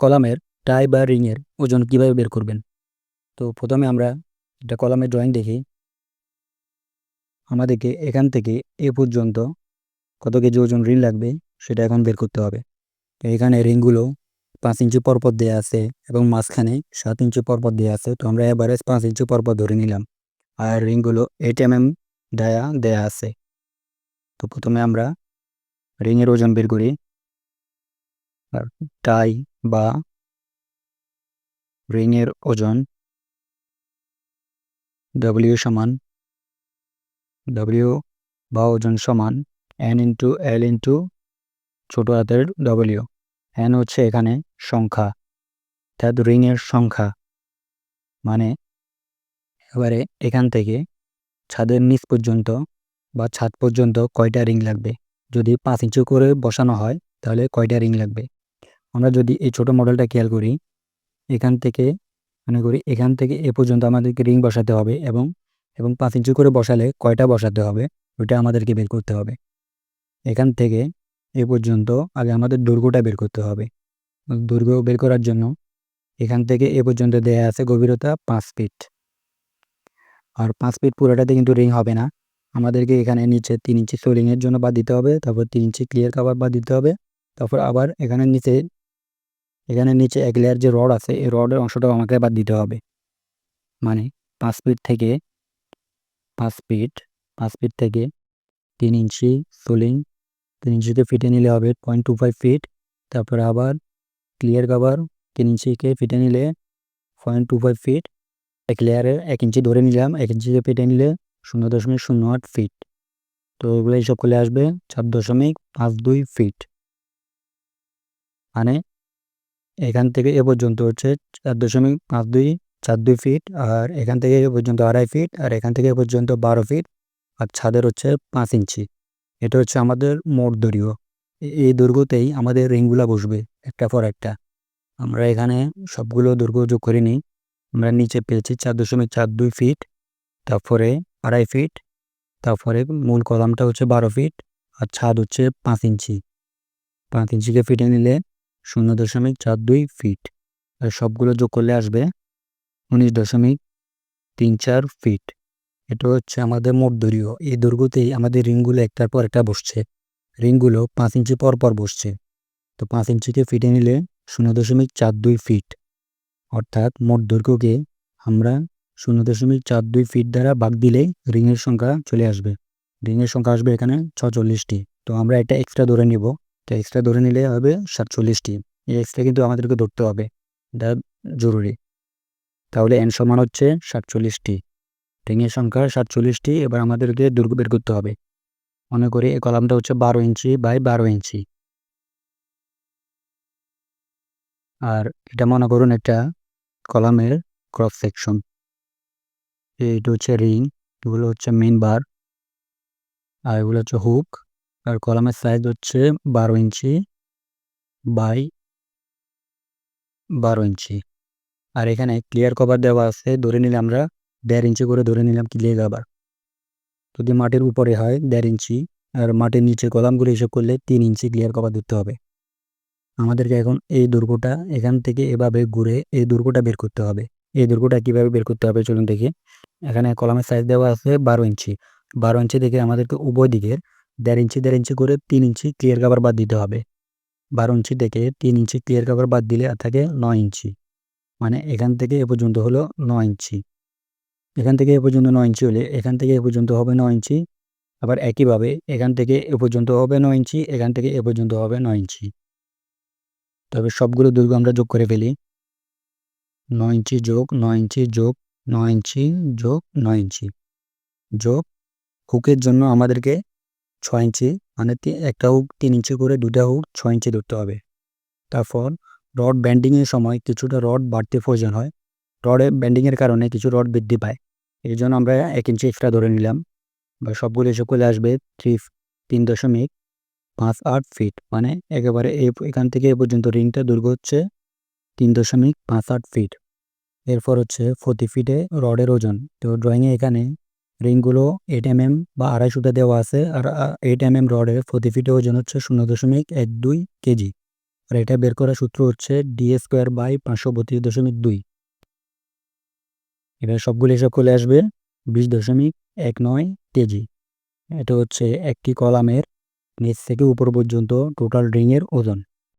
কলামের টাই বা রিংয়ের ওজন কীভাবে বের করবেন? তো প্রথমে আমরা একটা কলামের ড্রয়িং দেখি। আমাদেরকে এখান থেকে এ পর্যন্ত কত কেজি ওজন রিং লাগবে সেটা এখন বের করতে হবে। তো এখানে রিংগুলো পাঁচ ইঞ্চি পরপর দেওয়া আছে এবং মাঝখানে সাত ইঞ্চি পরপর দেওয়া আছে। তো আমরা এভারেজ পাঁচ ইঞ্চি পরপর ধরে নিলাম। আর রিংগুলো এইট এম এম ডায়া দেয়া আছে। তো প্রথমে আমরা রিংয়ের ওজন বের করি। আর টাই বা রিংয়ের ওজন ডব্লিউ সমান ডব্লিউ বা ওজন সমান এন ইন্টু এল ইন্টু ছোটো হাতের ডব্লিউ এন হচ্ছে এখানে সংখ্যা, অর্থাৎ রিংয়ের সংখ্যা। মানে এবারে এখান থেকে ছাদের নিচ পর্যন্ত বা ছাদ পর্যন্ত কয়টা রিং লাগবে? যদি পাঁচ ইঞ্চি করে বসানো হয়, তাহলে কয়টা রিং লাগবে? আমরা যদি এই ছোট মডেলটা খেয়াল করি, এখান থেকে, মনে করি এখান থেকে এ পর্যন্ত আমাদেরকে রিং বসাতে হবে এবং এবং পাঁচ ইঞ্চি করে বসালে কয়টা বসাতে হবে, ওইটা আমাদেরকে বের করতে হবে। এখান থেকে এ পর্যন্ত আগে আমাদের দুর্গটা বের করতে হবে। দুর্গ বের করার জন্য এখান থেকে এ পর্যন্ত দেয়া আছে গভীরতা পাঁচ ফিট আর পাঁচ ফিট পুরোটাতে কিন্তু রিং হবে না। আমাদেরকে এখানে নিচে তিন ইঞ্চি সোলিংয়ের জন্য বাদ দিতে হবে, তারপর তিন ইঞ্চি ক্লিয়ার কাভার বাদ দিতে হবে, তারপর আবার এখানে নিচে এখানে নিচে এক লেয়ার যে রড আছে, এই রডের অংশটাও আমাকে বাদ দিতে হবে। মানে পাঁচ ফিট থেকে পাঁচ ফিট পাঁচ ফিট থেকে তিন ইঞ্চি সোলিং তিন ইঞ্চিকে ফিটে নিলে হবে পয়েন্ট টু ফাইভ ফিট তারপরে আবার ক্লিয়ার কাভার তিন ইঞ্চিকে ফিটে নিলে পয়েন্ট টু ফাইভ ফিট এক লেয়ারে এক ইঞ্চি ধরে নিলাম, এক ইঞ্চিকে ফিটে নিলে শূন্য দশমিক শূন্য আট ফিট তো এগুলো এইসব করলে আসবে চার দশমিক পাঁচ দুই ফিট মানে এখান থেকে এ পর্যন্ত হচ্ছে চার দশমিক পাঁচ দুই, চার দুই ফিট আর এখান থেকে এ পর্যন্ত আড়াই ফিট আর এখান থেকে এ পর্যন্ত বারো ফিট আর ছাদের হচ্ছে পাঁচ ইঞ্চি। এটা হচ্ছে আমাদের মোট দৈর্ঘ্য। এই দৈর্ঘ্যতেই আমাদের রিংগুলা বসবে একটা পর একটা। আমরা এখানে সবগুলো দৈর্ঘ্য যোগ করে নিই। আমরা নিচে পেয়েছি চার দশমিক চার দুই ফিট তারপরে আড়াই ফিট তারপরে মূল কলামটা হচ্ছে বারো ফিট আর ছাদ হচ্ছে পাঁচ ইঞ্চি। পাঁচ ইঞ্চিকে ফিটে নিলে শূন্য দশমিক চার দুই ফিট আর সবগুলো যোগ করলে আসবে উনিশ দশমিক তিন চার ফিট এটা হচ্ছে আমাদের মোট দৈর্ঘ্য। এই দৈর্ঘ্যতেই আমাদের রিংগুলো একটার পর একটা বসছে। রিংগুলো পাঁচ ইঞ্চি পর পর বসছে। তো পাঁচ ইঞ্চিকে ফিটে নিলে শূন্য দশমিক চার দুই ফিট অর্থাৎ মোট দৈর্ঘ্যকে আমরা শূন্য দশমিক চার দুই ফিট দ্বারা বাগ দিলেই রিংয়ের সংখ্যা চলে আসবে। রিংয়ের সংখ্যা আসবে এখানে ছচল্লিশটি। তো আমরা এটা এক্সট্রা ধরে নিব। তো এক্সট্রা ধরে নিলে হবে সাতচল্লিশটি। এই এক্সট্রা কিন্তু আমাদেরকে ধরতে হবে। এটা জরুরি। তাহলে এন সমান হচ্ছে সাতচল্লিশটি। রিংয়ের সংখ্যা সাতচল্লিশটি, এবার আমাদেরকে দুর্গ বের করতে হবে। মনে করি এই কলামটা হচ্ছে বারো ইঞ্চি বাই বারো ইঞ্চি। আর এটা মনে করুন একটা কলামের ক্রস সেকশন এটা হচ্ছে রিং, এগুলো হচ্ছে মেন বার আর এগুলো হচ্ছে হুক আর কলামের সাইজ হচ্ছে বারো ইঞ্চি বাই বারো ইঞ্চি। আর এখানে ক্লিয়ার কভার দেওয়া আছে, ধরে নিলে আমরা দেড় ইঞ্চি করে ধরে নিলাম ক্লিয়ার কভার যদি মাটির উপরে হয় দেড় ইঞ্চি, আর মাটির নিচে কলামগুলো হিসেব করলে তিন ইঞ্চি ক্লিয়ার কভার দিতে হবে। আমাদেরকে এখন এই দুর্গটা এখান থেকে এভাবে ঘুরে এই দুর্গটা বের করতে হবে। এই দুর্গটা কীভাবে বের করতে হবে চলুন দেখি। এখানে কলামের সাইজ দেওয়া আছে বারো ইঞ্চি। বারো ইঞ্চি থেকে আমাদেরকে উভয় দিকের দেড় ইঞ্চি দেড় ইঞ্চি করে তিন ইঞ্চি ক্লিয়ার কাভার বাদ দিতে হবে। বারো ইঞ্চি থেকে তিন ইঞ্চি ক্লিয়ার কাভার বাদ দিলে থাকে নয় ইঞ্চি। মানে এখান থেকে এ পর্যন্ত হলো নয় ইঞ্চি। এখান থেকে এ পর্যন্ত নয় ইঞ্চি হলে এখান থেকে এ পর্যন্ত হবে নয় ইঞ্চি। আবার একইভাবে এখান থেকে এ পর্যন্ত হবে নয় ইঞ্চি, এখান থেকে এ পর্যন্ত হবে নয় ইঞ্চি। তবে সবগুলো দৈর্ঘ্য আমরা যোগ করে ফেলি। নয় ইঞ্চি যোগ, নয় ইঞ্চি যোগ, নয় ইঞ্চি যোগ, নয় ইঞ্চি। যোগ, হুকের জন্য আমাদেরকে ছয় ইঞ্চি মানে একটা হুক তিন ইঞ্চি করে দুটা হুক ছয় ইঞ্চি ধরতে হবে। তারপর রড ব্যান্ডিংয়ের সময় কিছুটা রড বাড়তে প্রয়োজন হয়। রডে ব্যান্ডিংয়ের কারণে কিছু রড বৃদ্ধি পায়। এই জন্য আমরা এক ইঞ্চি এক্সট্রা ধরে নিলাম বা সবগুলো এসে চলে আসবে থ্রি তিন দশমিক পাঁচ আট ফিট মানে একেবারে এখান থেকে এ পর্যন্ত রিংটা দৈর্ঘ্য হচ্ছে তিন দশমিক পাঁচ আট ফিট এরপর হচ্ছে প্রতি ফিটে রডের ওজন। তো ড্রয়িংয়ে এখানে রিংগুলো এইট এম এম বা আড়াই সুতা দেওয়া আছে আর এইট এম এম রডের প্রতি ফিটে ওজন হচ্ছে শূন্য দশমিক এক দুই কেজি। আর এটা বের করার সূত্র হচ্ছে ডি স্কোয়ার বাই পাঁচশো বত্রিশ দশমিক দুই। এবার সবগুলো হিসাব করলে আসবে বিশ দশমিক এক নয় কেজি। এটা হচ্ছে একটি কলামের নিচ থেকে উপর পর্যন্ত টোটাল রিংয়ের ওজন।